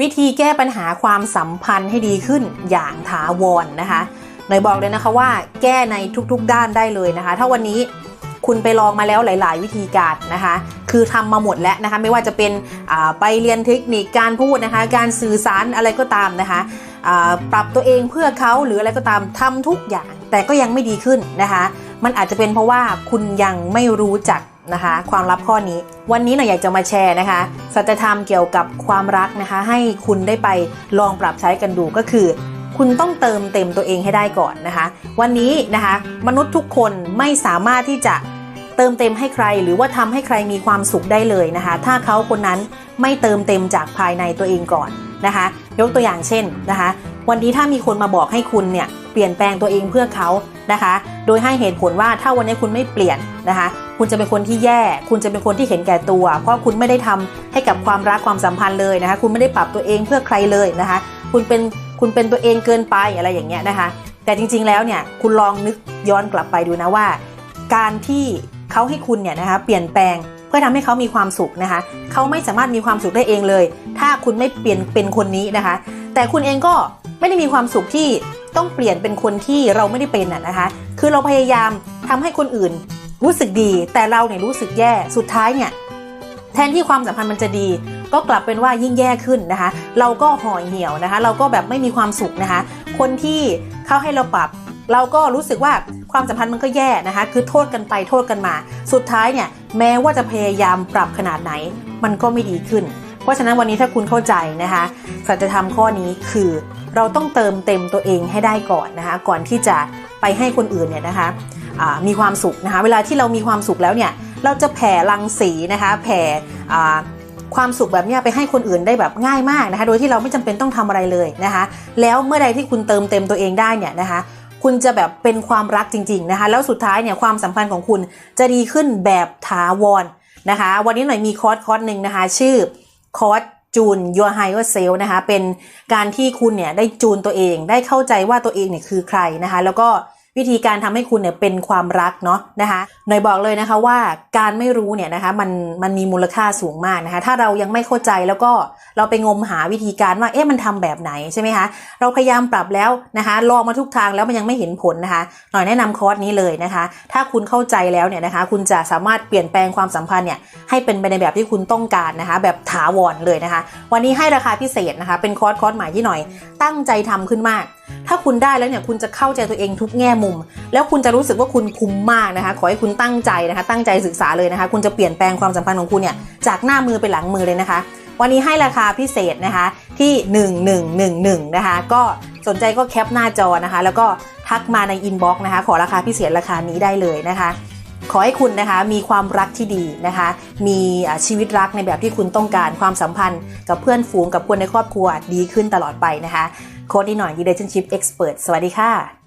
วิธีแก้ปัญหาความสัมพันธ์ให้ดีขึ้นอย่างถาวรนนะคะหน่อยบอกเลยนะคะว่าแก้ในทุกๆด้านได้เลยนะคะ ถ้าวันนี้คุณไปลองมาแล้วหลาย ๆ วิธีการนะคะ คือทำมาหมดแล้วนะคะ ไม่ว่าจะเป็นไปเรียนเทคนิคการพูดนะคะ การสื่อสารอะไรก็ตามนะคะปรับตัวเองเพื่อเขาหรืออะไรก็ตามทำทุกอย่าง แต่ก็ยังไม่ดีขึ้นนะคะ มันอาจจะเป็นเพราะว่าคุณยังไม่รู้จักนะคะความลับข้อนี้ วันนี้หน่อยอยากจะมาแชร์นะคะสัจธรรมเกี่ยวกับความรักนะคะ ให้คุณได้ไปลองปรับใช้กันดูก็คือ คุณต้องเติมเต็มตัวเองให้ได้ก่อนนะคะ วันนี้นะคะมนุษย์ทุกคนไม่สามารถที่จะเติมเต็มให้ใคร หรือว่าทำให้ใครมีความสุขได้เลยนะคะ ถ้าเขาคนนั้นไม่เติมเต็มจากภายในตัวเองก่อนนะคะ ยกตัวอย่างเช่นนะคะ วันนี้ถ้ามีคนมาบอกให้คุณเนี่ยเปลี่ยนแปลงตัวเองเพื่อเขานะคะ โดยให้เหตุผลว่าถ้าวันนี้คุณไม่เปลี่ยนนะคะ คุณจะเป็นคนที่แย่ คุณจะเป็นคนที่เห็นแก่ตัว เพราะคุณไม่ได้ทำให้กับความรักความสัมพันธ์เลยนะคะ คุณไม่ได้ปรับตัวเองเพื่อใครเลยนะคะ คุณเป็นคุณเป็นตัวเองเกินไปอะไรอย่างเงี้ยนะคะ แต่จริงๆแล้วเนี่ยคุณลองนึกย้อนกลับไปดูนะว่า การที่เขาให้คุณเนี่ยนะคะเปลี่ยนแปลง พื่อทำให้เขามีความสุขนะคะ เขาไม่สามารถมีความสุขได้เองเลย ถ้าคุณไม่เปลี่ยนเป็นคนนี้นะคะ แต่คุณเองก็ไม่ได้มีความสุขที่ต้องเปลี่ยนเป็นคนที่เราไม่ได้เป็นน่ะนะคะ คือเราพยายามทำให้คนอื่นรู้สึกดี แต่เราเนี่ยรู้สึกแย่ สุดท้ายเนี่ยแทนที่ความสัมพันธ์มันจะดี ก็กลับเป็นว่ายิ่งแย่ขึ้นนะคะ เราก็ห่อเหี่ยวนะคะ เราก็แบบไม่มีความสุขนะคะ คนที่เข้าให้เราปรับ เราก็รู้สึกว่าความสัมพันธ์มันก็แย่นะคะ คือโทษกันไปโทษกันมา สุดท้ายเนี่ยแม้ว่าจะพยายามปรับขนาดไหน มันก็ไม่ดีขึ้น เพราะฉะนั้นวันนี้ถ้าคุณเข้าใจนะคะสัจธรรมข้อนี้คือ เราต้องเติมเต็มตัวเองให้ได้ก่อนนะคะก่อนที่จะไปให้คนอื่นเนี่ยนะคะมีความสุขนะคะเวลาที่เรามีความสุขแล้วเนี่ยเราจะแผ่รังสีนะคะแผ่ความสุขแบบนี้ไปให้คนอื่นได้แบบง่ายมากนะคะ โดยที่เราไม่จำเป็นต้องทำอะไรเลยนะคะ แล้วเมื่อใดที่คุณเติมเต็มตัวเองได้เนี่ยนะคะ คุณจะแบบเป็นความรักจริง ๆนะคะ แล้วสุดท้ายเนี่ยความสัมพันธ์ของคุณจะดีขึ้นแบบถาวรนะคะ วันนี้หน่อยมีคอร์สคอร์สหนึ่งนะคะ ชื่อคอร์สจูน your higher self นะคะ เป็นการที่คุณเนี่ยได้จูนตัวเอง ได้เข้าใจว่าตัวเองเนี่ยคือใครนะคะ แล้วก็ วิธีการทำให้คุณเนี่ยเป็นความรักเนาะนะคะหน่อยบอกเลยนะคะว่าการไม่รู้เนี่ยนะคะมันมันมีมูลค่าสูงมากนะคะถ้าเรายังไม่เข้าใจแล้วก็เราไปงมหาวิธีการว่าเอ๊ะมันทำแบบไหนใช่ไหมคะเราพยายามปรับแล้วนะคะลองมาทุกทางแล้วมันยังไม่เห็นผลนะคะ หน่อยแนะนำคอร์สนี้เลยนะคะ ถ้าคุณเข้าใจแล้วเนี่ยนะคะ คุณจะสามารถเปลี่ยนแปลงความสัมพันธ์เนี่ยให้เป็นไปในแบบที่คุณต้องการนะคะ แบบถาวรเลยนะคะ วันนี้ให้ราคาพิเศษนะคะ เป็นคอร์สคอร์สใหม่ที่หน่อย ตั้งใจทำขึ้นมากถ้าคุณได้แล้วเนี่ยคุณจะเข้าใจตัวเองทุกแง่มุม แล้วคุณจะรู้สึกว่าคุณคุ้มมากนะคะ ขอให้คุณตั้งใจนะคะ ตั้งใจศึกษาเลยนะคะ คุณจะเปลี่ยนแปลงความสัมพันธ์ของคุณเนี่ยจากหน้ามือไปหลังมือเลยนะคะ วันนี้ให้ราคาพิเศษนะคะที่ 1111 นะคะ ก็สนใจก็แคปหน้าจอนะคะ แล้วก็ทักมาในอินบ็อกซ์นะคะ ขอราคาพิเศษราคานี้ได้เลยนะคะ ขอให้คุณนะคะมีความรักที่ดีนะคะ มีชีวิตรักในแบบที่คุณต้องการความสัมพันธ์ กับเพื่อนฝูงกับคนในครอบครัวดีขึ้นตลอดไปนะคะ โค้ดนี้หน่อย Relationship Expert สวัสดีค่ะ